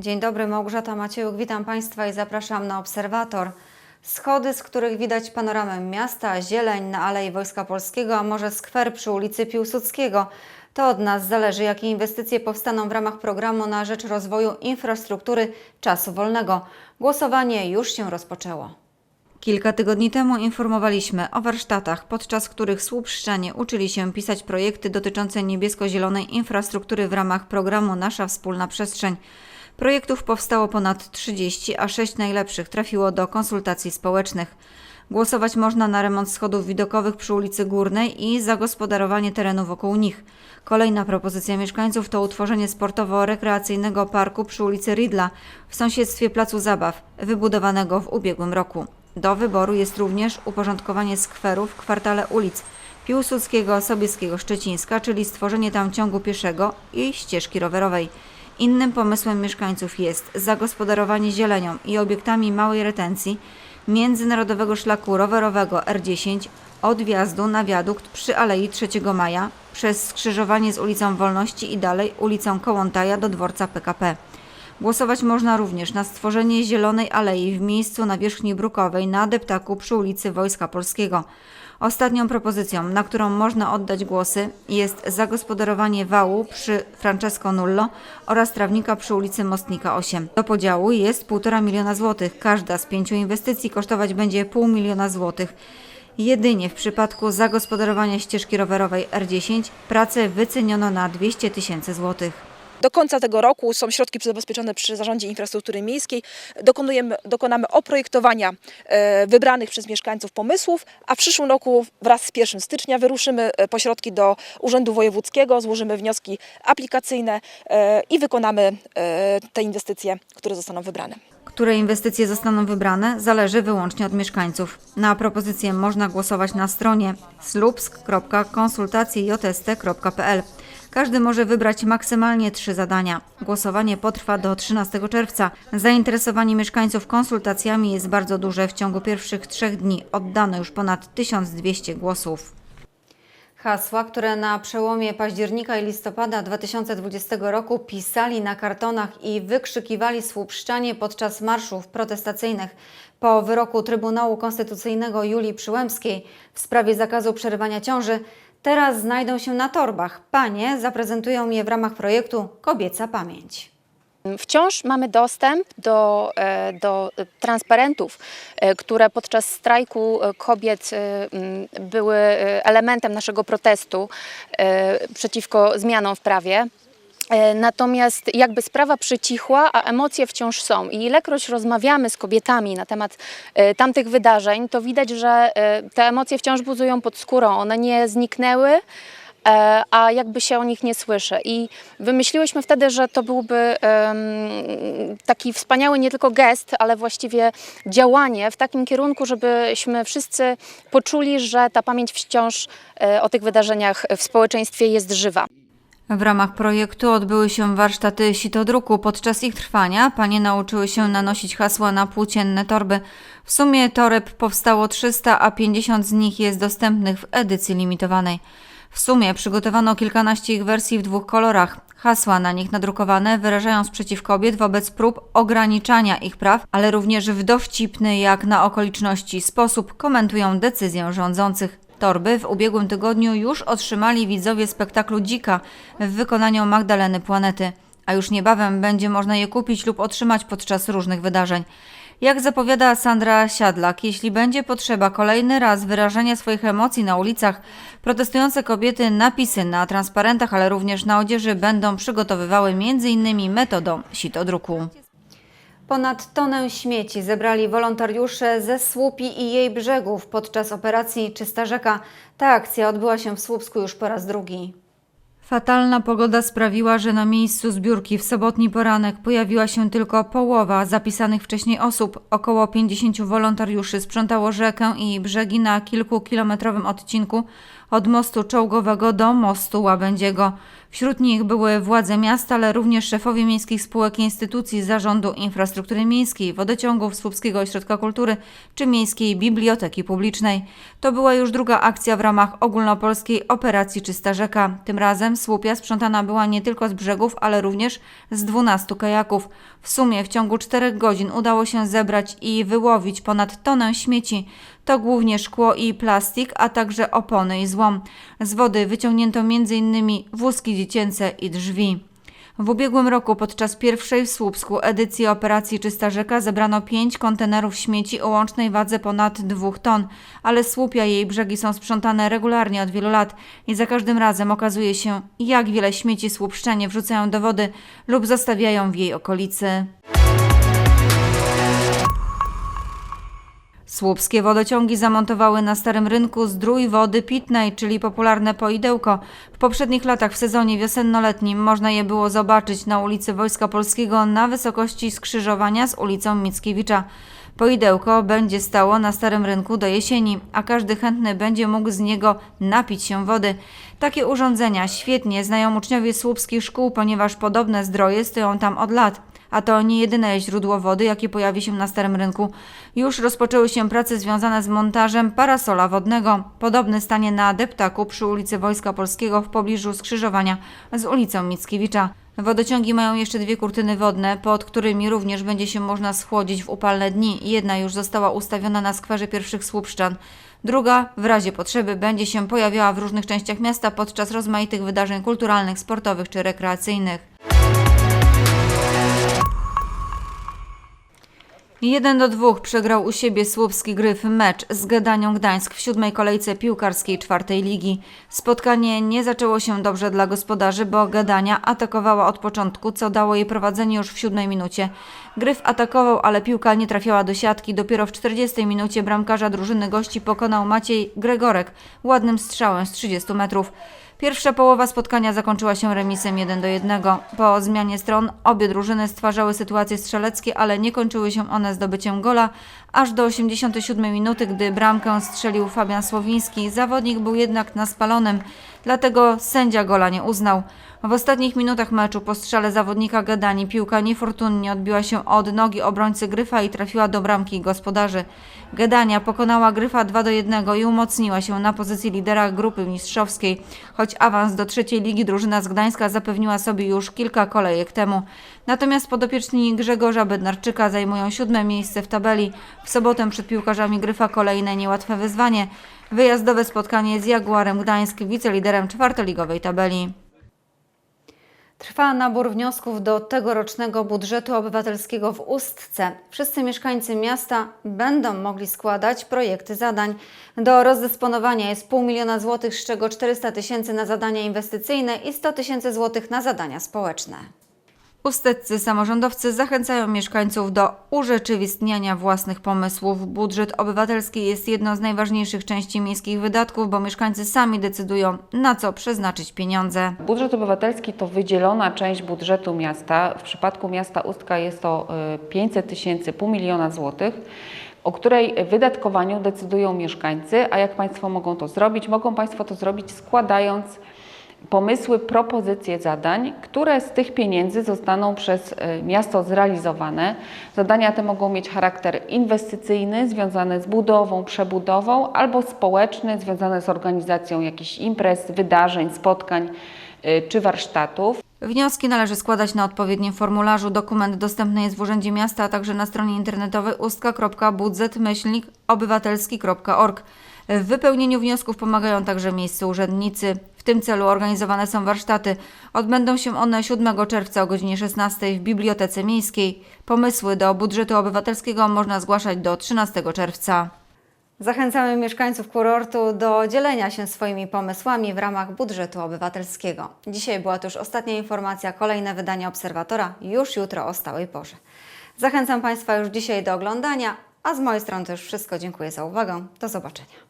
Dzień dobry, Małgorzata Maciejuk, witam Państwa i zapraszam na Obserwator. Schody, z których widać panoramę miasta, zieleń na Alei Wojska Polskiego, a może skwer przy ulicy Piłsudskiego. To od nas zależy, jakie inwestycje powstaną w ramach programu na rzecz rozwoju infrastruktury czasu wolnego. Głosowanie już się rozpoczęło. Kilka tygodni temu informowaliśmy o warsztatach, podczas których słupszczanie uczyli się pisać projekty dotyczące niebiesko-zielonej infrastruktury w ramach programu Nasza Wspólna Przestrzeń. Projektów powstało ponad 30, a 6 najlepszych trafiło do konsultacji społecznych. Głosować można na remont schodów widokowych przy ulicy Górnej i zagospodarowanie terenu wokół nich. Kolejna propozycja mieszkańców to utworzenie sportowo-rekreacyjnego parku przy ulicy Ridla w sąsiedztwie Placu Zabaw, wybudowanego w ubiegłym roku. Do wyboru jest również uporządkowanie skweru w kwartale ulic Piłsudskiego, Sobieskiego, Szczecińska, czyli stworzenie tam ciągu pieszego i ścieżki rowerowej. Innym pomysłem mieszkańców jest zagospodarowanie zielenią i obiektami małej retencji międzynarodowego szlaku rowerowego R10 od wjazdu na wiadukt przy Alei 3 Maja przez skrzyżowanie z ulicą Wolności i dalej ulicą Kołątaja do dworca PKP. Głosować można również na stworzenie zielonej alei w miejscu nawierzchni brukowej na deptaku przy ulicy Wojska Polskiego. Ostatnią propozycją, na którą można oddać głosy, jest zagospodarowanie wału przy Francesco Nullo oraz trawnika przy ulicy Mostnika 8. Do podziału jest 1,5 miliona złotych. Każda z pięciu inwestycji kosztować będzie pół miliona złotych. Jedynie w przypadku zagospodarowania ścieżki rowerowej R10 pracę wyceniono na 200 tysięcy złotych. Do końca tego roku są środki zabezpieczone przy Zarządzie Infrastruktury Miejskiej. Dokonujemy, dokonamy oprojektowania e, wybranych przez mieszkańców pomysłów, a w przyszłym roku wraz z 1 stycznia wyruszymy e, po środki do Urzędu Wojewódzkiego, złożymy wnioski aplikacyjne e, i wykonamy te inwestycje, które zostaną wybrane. Które inwestycje zostaną wybrane, zależy wyłącznie od mieszkańców. Na propozycję można głosować na stronie slupsk.konsultacjejst.pl. Każdy może wybrać maksymalnie trzy zadania. Głosowanie potrwa do 13 czerwca. Zainteresowanie mieszkańców konsultacjami jest bardzo duże. W ciągu pierwszych trzech dni oddano już ponad 1200 głosów. Hasła, które na przełomie października i listopada 2020 roku pisali na kartonach i wykrzykiwali słupszczanie podczas marszów protestacyjnych po wyroku Trybunału Konstytucyjnego Julii Przyłębskiej w sprawie zakazu przerywania ciąży, teraz znajdą się na torbach. Panie zaprezentują je w ramach projektu Kobieca Pamięć. Wciąż mamy dostęp do, e, do transparentów, e, które podczas strajku e, kobiet były elementem naszego protestu przeciwko zmianom w prawie. E, Natomiast jakby sprawa przycichła, a emocje wciąż są. I ilekroć rozmawiamy z kobietami na temat e, tamtych wydarzeń, to widać, że e, te emocje wciąż buzują pod skórą. One nie zniknęły, a jakby się o nich nie słyszy. I wymyśliłyśmy wtedy, że to byłby taki wspaniały nie tylko gest, ale właściwie działanie w takim kierunku, żebyśmy wszyscy poczuli, że ta pamięć wciąż o tych wydarzeniach w społeczeństwie jest żywa. W ramach projektu odbyły się warsztaty sitodruku. Podczas ich trwania panie nauczyły się nanosić hasła na płócienne torby. W sumie toreb powstało 300, a 50 z nich jest dostępnych w edycji limitowanej. W sumie przygotowano kilkanaście ich wersji w dwóch kolorach. Hasła na nich nadrukowane wyrażają sprzeciw kobiet wobec prób ograniczania ich praw, ale również w dowcipny jak na okoliczności sposób komentują decyzję rządzących. Torby w ubiegłym tygodniu już otrzymali widzowie spektaklu Dzika w wykonaniu Magdaleny Planety, a już niebawem będzie można je kupić lub otrzymać podczas różnych wydarzeń. Jak zapowiada Sandra Siadlak, jeśli będzie potrzeba kolejny raz wyrażenia swoich emocji na ulicach, protestujące kobiety napisy na transparentach, ale również na odzieży będą przygotowywały m.in. metodą sitodruku. Ponad tonę śmieci zebrali wolontariusze ze Słupi i jej brzegów podczas operacji Czysta Rzeka. Ta akcja odbyła się w Słupsku już po raz drugi. Fatalna pogoda sprawiła, że na miejscu zbiórki w sobotni poranek pojawiła się tylko połowa zapisanych wcześniej osób. Około 50 wolontariuszy sprzątało rzekę i brzegi na kilkukilometrowym odcinku od mostu czołgowego do mostu łabędziego. Wśród nich były władze miasta, ale również szefowie miejskich spółek i instytucji Zarządu Infrastruktury Miejskiej, Wodociągów, Słupskiego Ośrodka Kultury czy Miejskiej Biblioteki Publicznej. To była już druga akcja w ramach ogólnopolskiej operacji Czysta Rzeka. Tym razem Słupia sprzątana była nie tylko z brzegów, ale również z 12 kajaków. W sumie w ciągu 4 godzin udało się zebrać i wyłowić ponad tonę śmieci. To głównie szkło i plastik, a także opony i złom. Z wody wyciągnięto m.in. wózki dziecięce i drzwi. W ubiegłym roku podczas pierwszej w Słupsku edycji operacji Czysta Rzeka zebrano 5 kontenerów śmieci o łącznej wadze ponad 2 ton, ale Słupia i jej brzegi są sprzątane regularnie od wielu lat i za każdym razem okazuje się, jak wiele śmieci słupszczanie wrzucają do wody lub zostawiają w jej okolicy. Słupskie wodociągi zamontowały na Starym Rynku zdrój wody pitnej, czyli popularne poidełko. W poprzednich latach w sezonie wiosennoletnim można je było zobaczyć na ulicy Wojska Polskiego na wysokości skrzyżowania z ulicą Mickiewicza. Poidełko będzie stało na Starym Rynku do jesieni, a każdy chętny będzie mógł z niego napić się wody. Takie urządzenia świetnie znają uczniowie słupskich szkół, ponieważ podobne zdroje stoją tam od lat. A to nie jedyne źródło wody, jakie pojawi się na Starym Rynku. Już rozpoczęły się prace związane z montażem parasola wodnego. Podobny stanie na deptaku przy ulicy Wojska Polskiego w pobliżu skrzyżowania z ulicą Mickiewicza. Wodociągi mają jeszcze dwie kurtyny wodne, pod którymi również będzie się można schłodzić w upalne dni. Jedna już została ustawiona na skwerze pierwszych słupszczan. Druga, w razie potrzeby, będzie się pojawiała w różnych częściach miasta podczas rozmaitych wydarzeń kulturalnych, sportowych czy rekreacyjnych. 1 do 2 przegrał u siebie słupski Gryf mecz z Gedanią Gdańsk w siódmej kolejce piłkarskiej czwartej ligi. Spotkanie nie zaczęło się dobrze dla gospodarzy, bo Gedania atakowała od początku, co dało jej prowadzenie już w siódmej minucie. Gryf atakował, ale piłka nie trafiała do siatki. Dopiero w 40 minucie bramkarza drużyny gości pokonał Maciej Gregorek ładnym strzałem z 30 metrów. Pierwsza połowa spotkania zakończyła się remisem 1 do 1. Po zmianie stron obie drużyny stwarzały sytuacje strzeleckie, ale nie kończyły się one zdobyciem gola, aż do 87 minuty, gdy bramkę strzelił Fabian Słowiński. Zawodnik był jednak na spalonym, dlatego sędzia gola nie uznał. W ostatnich minutach meczu po strzale zawodnika Gadani piłka niefortunnie odbiła się od nogi obrońcy Gryfa i trafiła do bramki gospodarzy. Gadania pokonała Gryfa 2 do 1 i umocniła się na pozycji lidera grupy mistrzowskiej, choć awans do trzeciej ligi drużyna z Gdańska zapewniła sobie już kilka kolejek temu. Natomiast podopieczni Grzegorza Bednarczyka zajmują siódme miejsce w tabeli. W sobotę przed piłkarzami Gryfa kolejne niełatwe wyzwanie. Wyjazdowe spotkanie z Jaguarem Gdańsk, wiceliderem czwartoligowej tabeli. Trwa nabór wniosków do tegorocznego budżetu obywatelskiego w Ustce. Wszyscy mieszkańcy miasta będą mogli składać projekty zadań. Do rozdysponowania jest pół miliona złotych, z czego 400 tysięcy na zadania inwestycyjne i 100 tysięcy złotych na zadania społeczne. Usteccy samorządowcy zachęcają mieszkańców do urzeczywistniania własnych pomysłów. Budżet obywatelski jest jedną z najważniejszych części miejskich wydatków, bo mieszkańcy sami decydują, na co przeznaczyć pieniądze. Budżet obywatelski to wydzielona część budżetu miasta. W przypadku miasta Ustka jest to y, 500 tysięcy, pół miliona złotych, o której wydatkowaniu decydują mieszkańcy. A jak Państwo mogą to zrobić? Mogą Państwo to zrobić składając pomysły, propozycje zadań, które z tych pieniędzy zostaną przez y, miasto zrealizowane. Zadania te mogą mieć charakter inwestycyjny, związany z budową, przebudową, albo społeczny, związany z organizacją jakichś imprez, wydarzeń, spotkań czy warsztatów. Wnioski należy składać na odpowiednim formularzu. Dokument dostępny jest w Urzędzie Miasta, a także na stronie internetowej ustka.budżet-obywatelski.org. W wypełnieniu wniosków pomagają także miejscy urzędnicy. W tym celu organizowane są warsztaty. Odbędą się one 7 czerwca o godzinie 16 w Bibliotece Miejskiej. Pomysły do budżetu obywatelskiego można zgłaszać do 13 czerwca. Zachęcamy mieszkańców kurortu do dzielenia się swoimi pomysłami w ramach budżetu obywatelskiego. Dzisiaj była to już ostatnia informacja, kolejne wydanie Obserwatora już jutro o stałej porze. Zachęcam Państwa już dzisiaj do oglądania, a z mojej strony to już wszystko. Dziękuję za uwagę. Do zobaczenia.